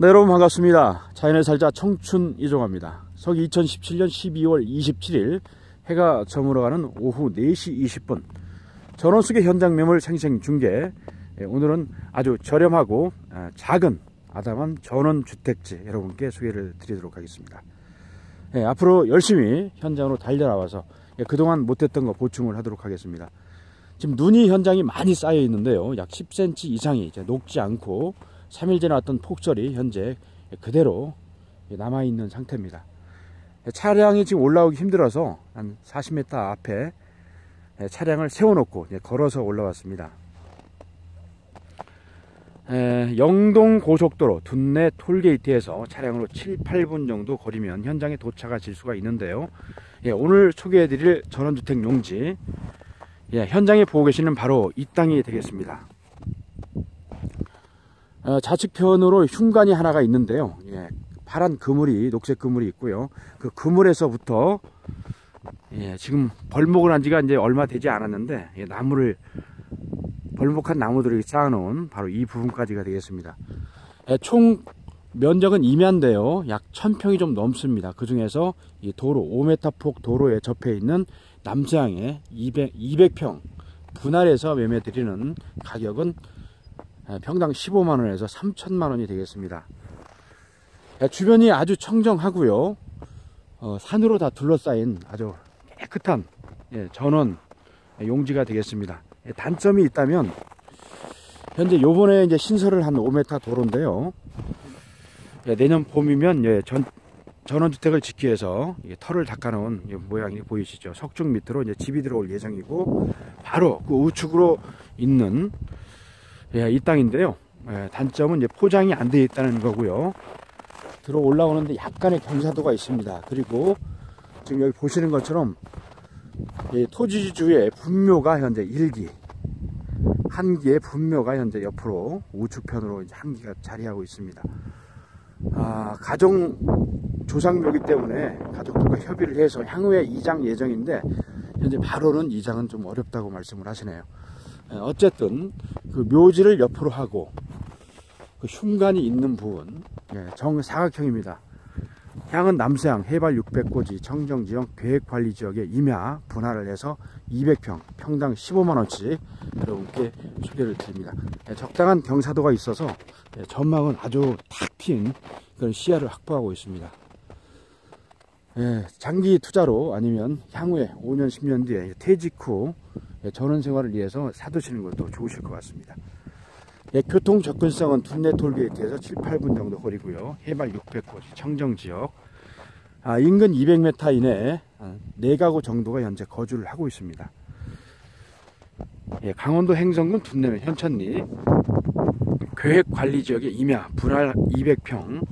네, 여러분 반갑습니다. 자연의 살자 청춘 이종합니다. 서기 2017년 12월 27일 해가 저물어가는 오후 4시 20분 전원수계 현장 매물 생생 중계 예, 오늘은 아주 저렴하고 아, 작은 아담한 전원주택지 여러분께 소개를 드리도록 하겠습니다. 예, 앞으로 열심히 현장으로 달려나와서 예, 그동안 못했던 거 보충을 하도록 하겠습니다. 지금 눈이 현장이 많이 쌓여 있는데요. 약 10cm 이상이 녹지 않고 3일 전에 왔던 폭설이 현재 그대로 남아있는 상태입니다. 차량이 지금 올라오기 힘들어서 한 40m 앞에 차량을 세워놓고 걸어서 올라왔습니다. 영동 고속도로 둔내 톨게이트에서 차량으로 7, 8분 정도 거리면 현장에 도착하실 수가 있는데요. 예, 오늘 소개해드릴 전원주택 용지 예, 현장에 보고 계시는 바로 이 땅이 되겠습니다. 어, 좌측편으로 흉관이 하나가 있는데요. 예, 파란 그물이 녹색 그물이 있고요. 그 그물에서부터 예, 지금 벌목을 한 지가 이제 얼마 되지 않았는데 예, 나무를 벌목한 나무들을 쌓아놓은 바로 이 부분까지가 되겠습니다. 예, 총 면적은 임야인데요. 약 1000평이 좀 넘습니다. 그 중에서 이 도로 5m 폭 도로에 접해 있는 남서양에 200, 200평 분할해서 매매 드리는 가격은 예, 평당 15만원에서 3천만원이 되겠습니다. 예, 주변이 아주 청정하고요. 어, 산으로 다 둘러싸인 아주 깨끗한 예, 전원 용지가 되겠습니다. 단점이 있다면 현재 요번에 이제 신설을 한 5m 도로인데요. 내년 봄이면 전, 전원주택을 짓기 위해서 털을 닦아놓은 모양이 보이시죠. 석중 밑으로 이제 집이 들어올 예정이고 바로 그 우측으로 있는 예, 이 땅인데요. 예, 단점은 이제 포장이 안 되어 있다는 거고요. 들어 올라오는데 약간의 경사도가 있습니다. 그리고 지금 여기 보시는 것처럼 토지주의 분묘가 현재 1기 한기의 분묘가 현재 옆으로 우측편으로 이제 한기가 자리하고 있습니다. 아, 가정 조상묘기 때문에 가족들과 협의를 해서 향후에 이장 예정인데 현재 바로는 이장은 좀 어렵다고 말씀을 하시네요. 예, 어쨌든 그 묘지를 옆으로 하고 그 흉관이 있는 부분 예, 정사각형입니다. 향은 남서향 해발 600고지 청정지역 계획관리지역에 임야 분할을 해서 200평 평당 15만원씩 여러분께 소개를 드립니다. 예, 적당한 경사도가 있어서 전망은 아주 탁 튄 그런 시야를 확보하고 있습니다. 장기 투자로 아니면 향후에 5년 10년 뒤에 퇴직 후 예, 전원 생활을 위해서 사두시는 것도 좋으실 것 같습니다. 예, 교통 접근성은 둔내 톨게이트에서 7, 8분 정도 거리고요. 해발 600고지 청정지역 아, 인근 200m 이내에 4가구 정도가 현재 거주를 하고 있습니다. 예, 강원도 행성군 둔내면 현천리 계획관리지역의 임야 분할 200평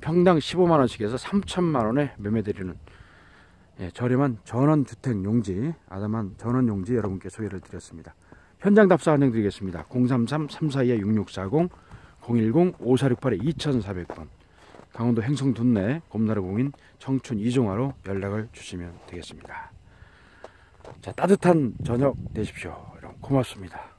평당 15만원씩에서 3천만원에 매매드리는 예, 저렴한 전원주택 용지, 아담한 전원용지 여러분께 소개를 드렸습니다. 현장 답사 안녕드리겠습니다. 033-342-6640, 010-5468-2400번, 강원도 행성 둔내 곰나라 공인 청춘 이종화로 연락을 주시면 되겠습니다. 자, 따뜻한 저녁 되십시오. 여러분 고맙습니다.